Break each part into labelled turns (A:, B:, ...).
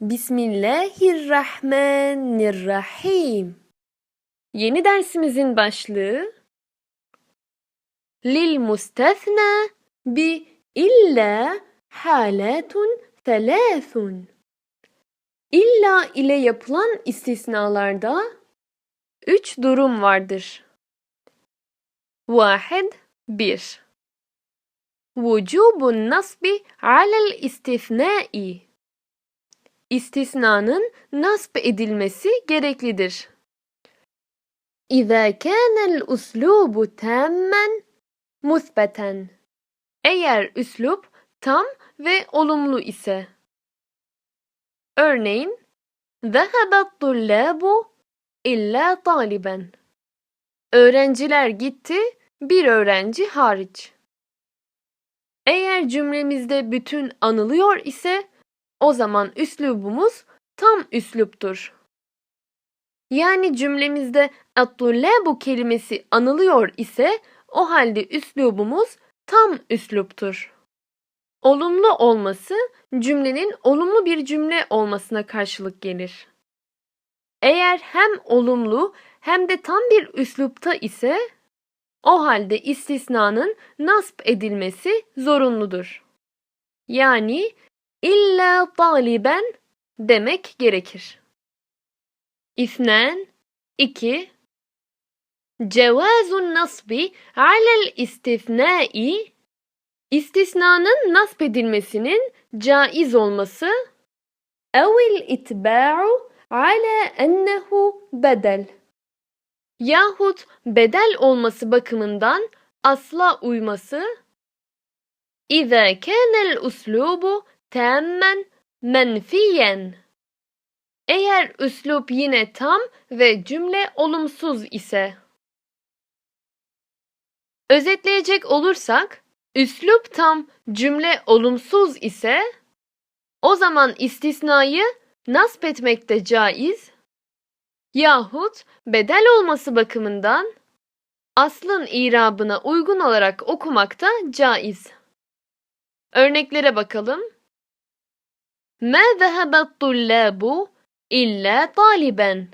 A: Bismillahirrahmanirrahim. Yeni dersimizin başlığı Lil mustethna bi illa halatun thelâthun. İlla ile yapılan istisnalarda üç durum vardır. Vahid 1 Vücubun nasbi alel istisnai istisnanın nasb edilmesi gereklidir. İza kana'l uslubu tammen musbeten. Eğer üslup tam ve olumlu ise. Örneğin Zehebe't tullabu illa taliben. Öğrenciler gitti, bir öğrenci hariç. Eğer cümlemizde bütün anılıyor ise o zaman üslubumuz tam üsluptur. Yani cümlemizde bu kelimesi anılıyor ise o halde üslubumuz tam üsluptur. Olumlu olması cümlenin olumlu bir cümle olmasına karşılık gelir. Eğer hem olumlu hem de tam bir üslupta ise o halde istisnanın nasp edilmesi zorunludur. Yani illa taliben demek gerekir. İthnan 2 Cevazun nasbi alel istisnai istisnanın nasp edilmesinin caiz olması evil itba'u ala ennehu bedel yahut bedel olması bakımından asla uyması İza kânel uslubu temmen menfiyen. Eğer üslup yine tam ve cümle olumsuz ise. Özetleyecek olursak, üslup tam, cümle olumsuz ise, o zaman istisnayı nasp etmek de caiz yahut bedel olması bakımından aslın irabına uygun olarak okumak da caiz. Örneklere bakalım. Ma zehabet tullabu illa taliben.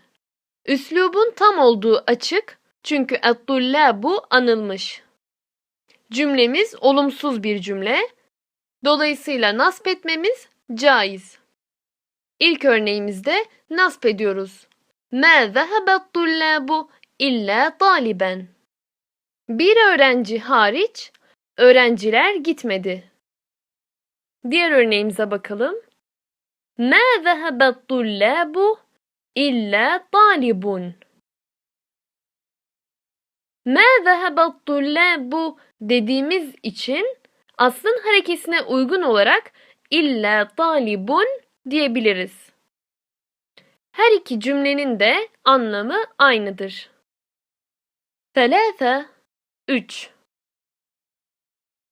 A: Üslubun tam olduğu açık çünkü et-tullabu anılmış. Cümlemiz olumsuz bir cümle. Dolayısıyla nasp etmemiz caiz. İlk örneğimizde nasp ediyoruz. Ma zehebet tullabu illa taliben. Bir öğrenci hariç öğrenciler gitmedi. Diğer örneğimize bakalım. Ma zehebet tullabu illa talibun. Ma zehebet tullabu dediğimiz için aslın harekesine uygun olarak illa talibun diyebiliriz. Her iki cümlenin de anlamı aynıdır. Selâfe 3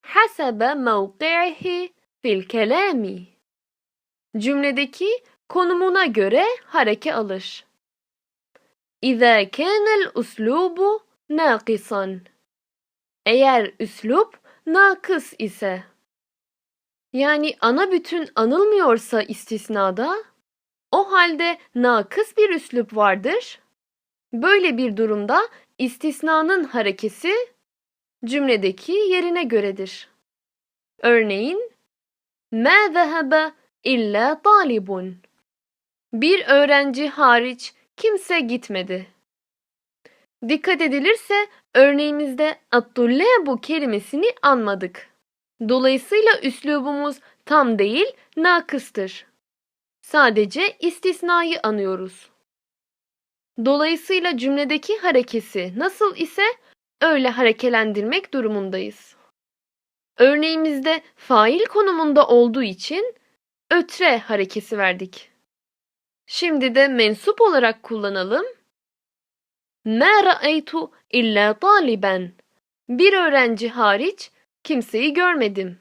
A: Hasebe mevki'ihi fil kelami Cümledeki konumuna göre hareke alır. İza kânel uslubu nâkisan Eğer üslup nakıs ise yani ana bütün anılmıyorsa istisnada o halde nakıs bir üslup vardır. Böyle bir durumda istisnanın harekesi cümledeki yerine göredir. Örneğin Ma zehebe illa talibun. Bir öğrenci hariç kimse gitmedi. Dikkat edilirse örneğimizde bu kelimesini anmadık. Dolayısıyla üslubumuz tam değil, nakıstır. Sadece istisnayı anıyoruz. Dolayısıyla cümledeki harekesi nasıl ise öyle harekelendirmek durumundayız. Örneğimizde fail konumunda olduğu için ötre harekesi verdik. Şimdi de mensup olarak kullanalım. Ma ra'aytu illa taliben. Bir öğrenci hariç kimseyi görmedim.